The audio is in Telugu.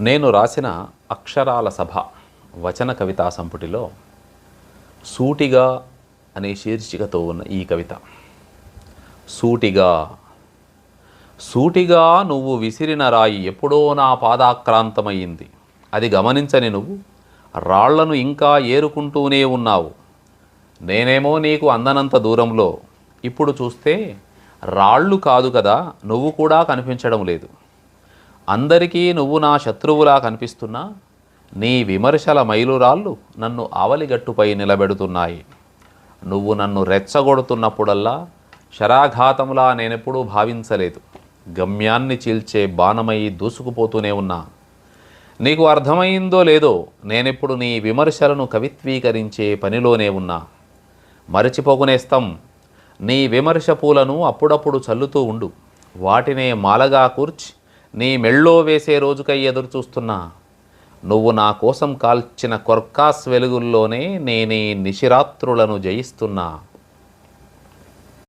నేను రాసిన అక్షరాల సభ వచన కవితా సంపుటిలో సూటిగా అనే శీర్షికతో ఉన్న ఈ కవిత. సూటిగా సూటిగా నువ్వు విసిరిన రాయి ఎప్పుడో నా పాదాక్రాంతమయ్యింది. అది గమనించని నువ్వు రాళ్ళను ఇంకా ఏరుకుంటూనే ఉన్నావు. నేనేమో నీకు అందనంత దూరంలో ఇప్పుడు చూస్తే రాళ్ళు కాదు కదా నువ్వు కూడా కనిపించడం లేదు. అందరికీ నువ్వు నా శత్రువులా కనిపిస్తున్నా నీ విమర్శల మైలురాళ్ళు నన్ను ఆవలిగట్టుపై నిలబెడుతున్నాయి. నువ్వు నన్ను రెచ్చగొడుతున్నప్పుడల్లా శరాఘాతంలా నేనెప్పుడూ భావించలేదు. గమ్యాన్ని చీల్చే బాణమై దూసుకుపోతూనే ఉన్నా. నీకు అర్థమైందో లేదో నేనెప్పుడు నీ విమర్శలను కవిత్వీకరించే పనిలోనే ఉన్నా. మరచిపోకునేస్తాం నీ విమర్శ పూలను అప్పుడప్పుడు చల్లుతూ ఉండు. వాటినే మాలగా కూర్చి నీ మెళ్ళో వేసే రోజుకై ఎదురు చూస్తున్నా. నువ్వు నా కోసం కాల్చిన కొర్కాస్ వెలుగుల్లోనే నేనే నిశిరాత్రులను జయిస్తున్నా.